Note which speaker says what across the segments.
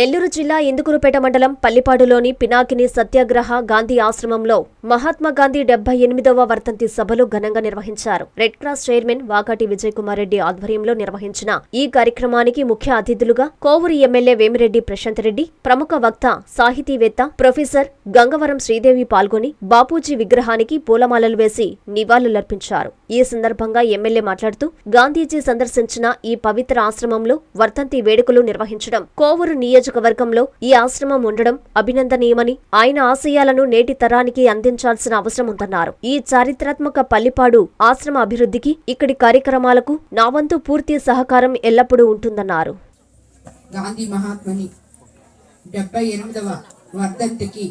Speaker 1: నెల్లూరు జిల్లా ఇందుకురుపేట మండలం పల్లిపాడులోని పినాకిని సత్యాగ్రహ గాంధీ ఆశ్రమంలో మహాత్మా గాంధీ డెబ్బై ఎనిమిదవ వర్ధంతి సభలు ఘనంగా నిర్వహించారు. Red Cross chairman Vakati Vijay Kumar Reddy ఆధ్వర్యంలో నిర్వహించిన ఈ కార్యక్రమానికి ముఖ్య అతిథులుగా కోవూరు ఎమ్మెల్యే వేమిరెడ్డి ప్రశాంత్ రెడ్డి ప్రముఖ వక్త సాహితీవేత్త ప్రొఫెసర్ గంగవరం శ్రీదేవి పాల్గొని బాపూజీ విగ్రహానికి పూలమాలలు వేసి నివాళులర్పించారు. ఈ సందర్భంగా ఎమ్మెల్యే మాట్లాడుతూ గాంధీజీ సందర్శించిన ఈ పవిత్ర ఆశ్రమంలో వర్ధంతి వేడుకలు నిర్వహించడం కోవూరు నియోజకవర్గంలో ఈ ఆశ్రమం ఉండడం అభినందనీయమని ఆయన ఆశయాలను నేటి తరానికి అందించాల్సిన అవసరం ఉందన్నారు. ఈ చారిత్రాత్మక పల్లిపాడు ఆశ్రమ అభివృద్ధికి ఇక్కడి కార్యక్రమాలకు నా వంతు పూర్తి సహకారం ఎల్లప్పుడూ ఉంటుందన్నారు.
Speaker 2: గాంధీ మహాత్ముని డెబ్బై ఎనిమిదవ వర్ధంతికి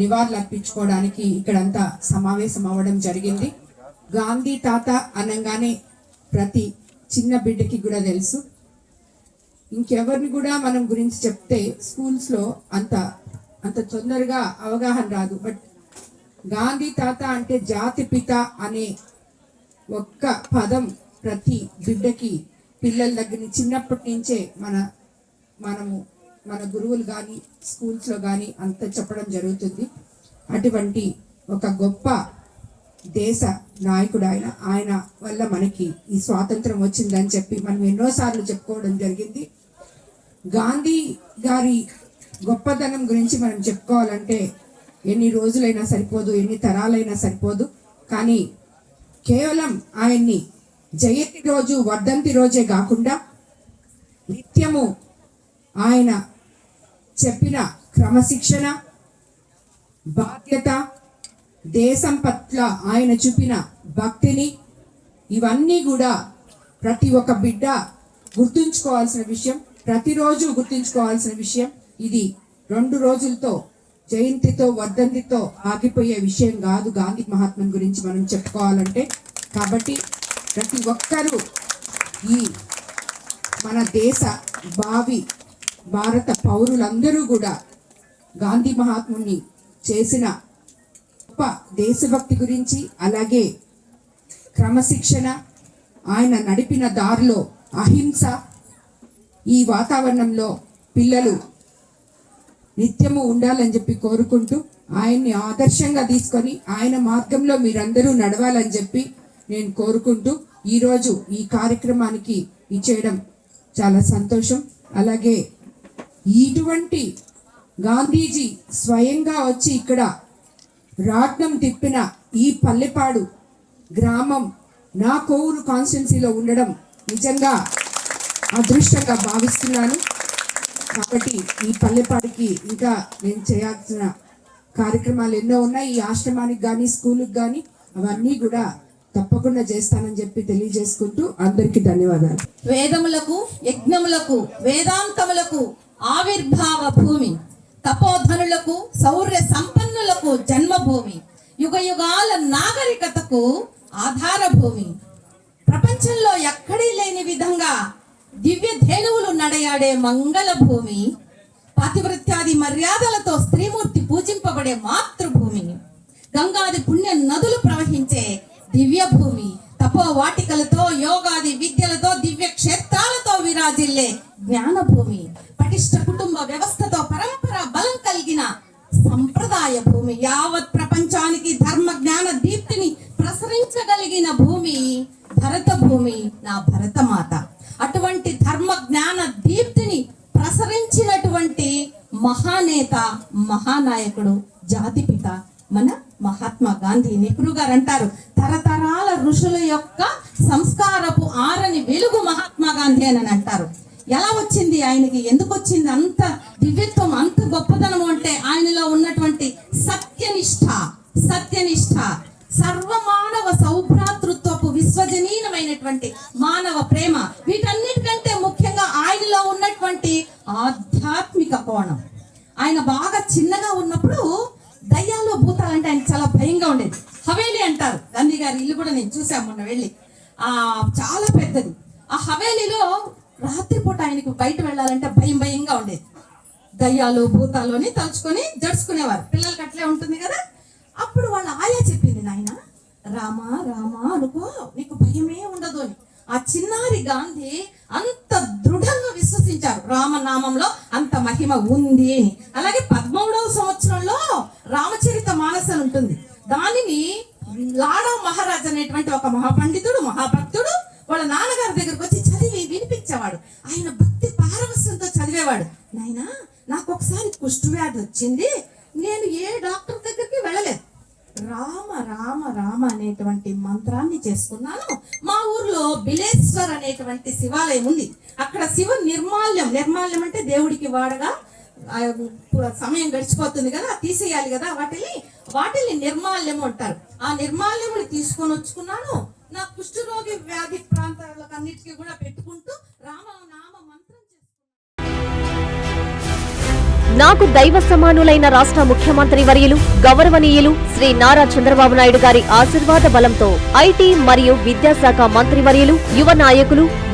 Speaker 2: నివాళులర్పించుకోవడానికి ఇక్కడంతా సమావేశం అవ్వడం జరిగింది. గాంధీ తాత అనగానే ప్రతి చిన్న బిడ్డకి కూడా తెలుసు. ఇంకెవరిని కూడా మనం గురించి చెప్తే స్కూల్స్లో అంత అంత తొందరగా అవగాహన రాదు. బట్ గాంధీ తాత అంటే జాతి పిత అనే ఒక్క పదం ప్రతి బిడ్డకి పిల్లల దగ్గర నుంచి చిన్నప్పటి నుంచే మన మనము మన గురువులు కానీ స్కూల్స్లో కానీ అంత చెప్పడం జరుగుతుంది. అటువంటి ఒక గొప్ప దేశ నాయకుడు ఆయన ఆయన వల్ల మనకి ఈ స్వాతంత్రం వచ్చిందని చెప్పి మనం ఎన్నోసార్లు చెప్పుకోవడం జరిగింది. గాంధీ గారి గొప్పతనం గురించి మనం చెప్పుకోవాలంటే ఎన్ని రోజులైనా సరిపోదు ఎన్ని తరాలైనా సరిపోదు. కానీ కేవలం ఆయన్ని జయంతి రోజు వర్ధంతి రోజే కాకుండా నిత్యము ఆయన చెప్పిన క్రమశిక్షణ బాధ్యత దేశం పట్ల ఆయన చూపిన భక్తిని ఇవన్నీ కూడా ప్రతి ఒక్క బిడ్డ గుర్తుంచుకోవాల్సిన విషయం. ప్రతిరోజు గుర్తుంచుకోవాల్సిన విషయం ఇది. రెండు రోజులతో జయంతితో వర్ధంతితో ఆగిపోయే విషయం కాదు గాంధీ మహాత్ముని గురించి మనం చెప్పుకోవాలంటే. కాబట్టి ప్రతి ఒక్కరూ ఈ మన దేశ భావి భారత పౌరులందరూ కూడా గాంధీ మహాత్ముని చేసిన గొప్ప దేశభక్తి గురించి అలాగే క్రమశిక్షణ ఆయన నడిపిన దారిలో అహింస ఈ వాతావరణంలో పిల్లలు నిత్యము ఉండాలని చెప్పి కోరుకుంటూ ఆయన్ని ఆదర్శంగా తీసుకొని ఆయన మార్గంలో మీరందరూ నడవాలని చెప్పి నేను కోరుకుంటూ ఈరోజు ఈ కార్యక్రమానికి ఇచ్చేయడం చాలా సంతోషం. అలాగే ఇటువంటి గాంధీజీ స్వయంగా వచ్చి ఇక్కడ రాట్నం తిప్పిన ఈ పల్లెపాడు గ్రామం నా కోవూరు కాన్స్టిట్యున్సీలో ఉండడం నిజంగా అదృష్టంగా భావిస్తున్నాను. కాబట్టి ఈ పల్లెపాడికి ఇంకా నేను చేయాల్సిన కార్యక్రమాలు ఎన్నో ఉన్నాయి. ఈ ఆశ్రమానికి కానీ స్కూల్కి కానీ అవన్నీ కూడా తప్పకుండా చేస్తానని చెప్పి తెలియజేసుకుంటూ అందరికీ ధన్యవాదాలు.
Speaker 3: వేదములకు యజ్ఞములకు వేదాంతములకు ఆవిర్భావ భూమి. తపోధనులకు సౌర్య సంపన్నులకు జన్మభూమి. యుగ యుగాల నాగరికతకు ఆధార భూమి. ప్రపంచంలో ఎక్కడీ లేని విధంగా దివ్య ధేనువులు నడయాడే మంగళ భూమి పాతివృత్యాది మర్యాదలతో స్త్రీమూర్తి పూజింపబడే మాతృభూమి. గంగాది పుణ్య నదులు ప్రవహించే దివ్య భూమి తపో వాటికలతో యోగాది విద్యలతో దివ్య క్షేత్రాలతో విరాజిల్లే జ్ఞాన భూమి పటిష్ట కుటుంబ వ్యవస్థతో పరంపర బలం కలిగిన సంప్రదాయ భూమి. యావత్ ప్రపంచానికి ధర్మ జ్ఞాన దీప్తిని ప్రసరించగలిగిన భూమి భరత భూమి నా భరతమాత అటువంటి ధర్మ జ్ఞాన దీప్తిని ప్రసరించినటువంటి మహానేత మహానాయకుడు జాతిపిత మన మహాత్మా గాంధీ నెహ్రూ గారు అంటారు తరతరాల ఋషుల యొక్క సంస్కారపు ఆరని వెలుగు మహాత్మా గాంధీ అని అంటారు. ఎలా వచ్చింది ఆయనకి? ఎందుకు వచ్చింది అంత దివ్యత్వం అంత గొప్పతనం అంటే ఆయనలో ఉన్నటువంటి సత్యనిష్ట సత్యనిష్ట సర్వమానవ సౌభ్రాతృత్వపు విశ్వజనీయమైనటువంటి మానవ ప్రేమ. వీటన్నిటికంటే ముఖ్యంగా ఆయనలో ఉన్నటువంటి ఆధ్యాత్మిక కోణం ఆయన బాగా చిన్నగా ఉన్నప్పుడు దయ్యాలు భూతాలంటే ఆయన చాలా భయంగా ఉండేది. హవేలీ అంటారు. గాంధీ గారి ఇల్లు కూడా నేను చూసాను మొన్న వెళ్ళి. ఆ చాలా పెద్దది. ఆ హవేలీలో రాత్రిపూట ఆయనకు బయట వెళ్ళాలంటే భయం భయంగా ఉండేది. దయ్యాలు భూతాలు అని తలుచుకొని జడుచుకునేవారు. పిల్లలకి అట్లే ఉంటుంది కదా. అప్పుడు వాళ్ళ ఆయా చెప్పింది నాయన రామా రామా అనుకో నీకు భయమే ఉండదు అని. ఆ చిన్నారి గాంధీ అంత దృఢంగా విశ్వసించారు. రామనామంలో మహిమ ఉంది. అని అలాగే పద్మూడవ సంవత్సరంలో రామచరిత మానస అని ఉంటుంది. దానిని లాడా మహారాజ్ అనేటువంటి ఒక మహాపండితుడు మహాభక్తుడు వాళ్ళ నాన్నగారి దగ్గరకు వచ్చి చదివి వినిపించేవాడు. ఆయన భక్తి పారవస్యంతో చదివేవాడు. నాయనా నాకు ఒకసారి కుష్ఠవ్యాధి వచ్చింది. నేను ఏ డాక్టర్ దగ్గరికి వెళ్ళలేదు. రామ రామ రామ అనేటువంటి మంత్రాన్ని చేసుకున్నాను. మా ఊర్లో బిలేశ్వర్ అనేటువంటి శివాలయం ఉంది. అక్కడ శివ నిర్మాల్యం నిర్మాల్యం అంటే దేవుడికి వాడగా సమయం గడిచిపోతుంది కదా తీసేయాలి కదా వాటిని వాటిని నిర్మాల్యం అంటారు. ఆ నిర్మాల్యముని తీసుకొని వచ్చుకున్నాను. నా కుష్ఠరోగి వ్యాధి ప్రాంతాలకు అన్నిటికీ కూడా పెట్టుకుంటూ రామ నామ
Speaker 1: నాకు దైవ సమానులైన రాష్ట్ర ముఖ్యమంత్రి వర్యులు గౌరవనీయులు శ్రీ నారా చంద్రబాబు నాయుడు గారి ఆశీర్వాద బలంతో ఐటీ మరియు విద్యాశాఖ మంత్రి వర్యులు యువ నాయకులు